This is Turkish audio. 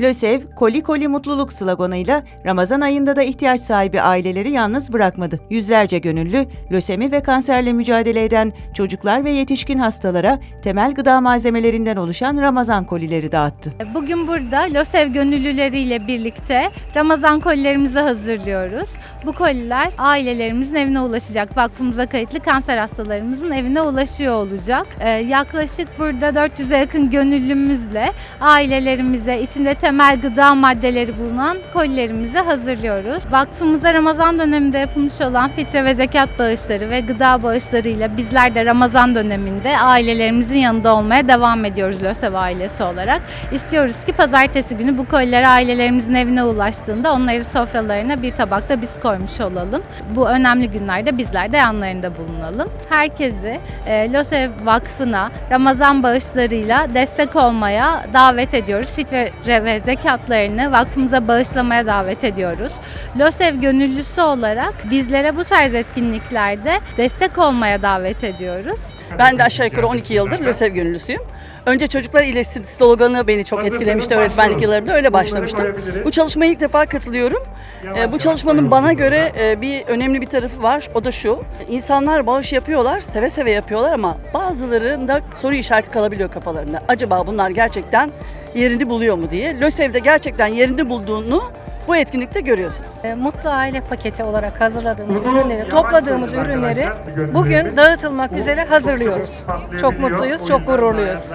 LÖSEV, Koli Koli Mutluluk sloganıyla Ramazan ayında da ihtiyaç sahibi aileleri yalnız bırakmadı. Yüzlerce gönüllü, lösemi ve kanserle mücadele eden çocuklar ve yetişkin hastalara temel gıda malzemelerinden oluşan Ramazan kolileri dağıttı. Bugün burada LÖSEV gönüllüleriyle birlikte Ramazan kolilerimizi hazırlıyoruz. Bu koliler ailelerimizin evine ulaşacak. Vakfımıza kayıtlı kanser hastalarımızın evine ulaşıyor olacak. Ee, yaklaşık burada 400'e yakın gönüllümüzle ailelerimize içinde temel gıda maddeleri bulunan kolilerimizi hazırlıyoruz. Vakfımıza Ramazan döneminde yapılmış olan fitre ve zekat bağışları ve gıda bağışlarıyla bizler de Ramazan döneminde ailelerimizin yanında olmaya devam ediyoruz LÖSEV ailesi olarak. İstiyoruz ki pazartesi günü bu koliler ailelerimizin evine ulaştığında onları sofralarına bir tabakta biz koymuş olalım. Bu önemli günlerde bizler de yanlarında bulunalım. Herkesi e, LÖSEV Vakfı'na Ramazan bağışlarıyla destek olmaya davet ediyoruz. Fitre ve zekatlarını vakfımıza bağışlamaya davet ediyoruz. LÖSEV gönüllüsü olarak bizlere bu tarz etkinliklerde destek olmaya davet ediyoruz. Ben de aşağı yukarı 12 yıldır LÖSEV gönüllüsüyüm. Önce çocuklar iyileşsin sloganı beni çok etkilemişti öğretmenlik yıllarımda öyle başlamıştım. Bu çalışmaya ilk defa katılıyorum. Ee, bu çalışmanın bana göre e, bir önemli bir tarafı var. O da şu. İnsanlar bağış yapıyorlar, seve seve yapıyorlar ama bazılarında soru işareti kalabiliyor kafalarında. Acaba bunlar gerçekten yerini buluyor mu diye. LÖSEV'de gerçekten yerini bulduğunu bu etkinlikte görüyorsunuz. E, Mutlu Aile Paketi olarak hazırladığımız ürünleri, topladığımız ürünleri bugün dağıtılmak üzere hazırlıyoruz. Çok mutluyuz, çok gururluyuz.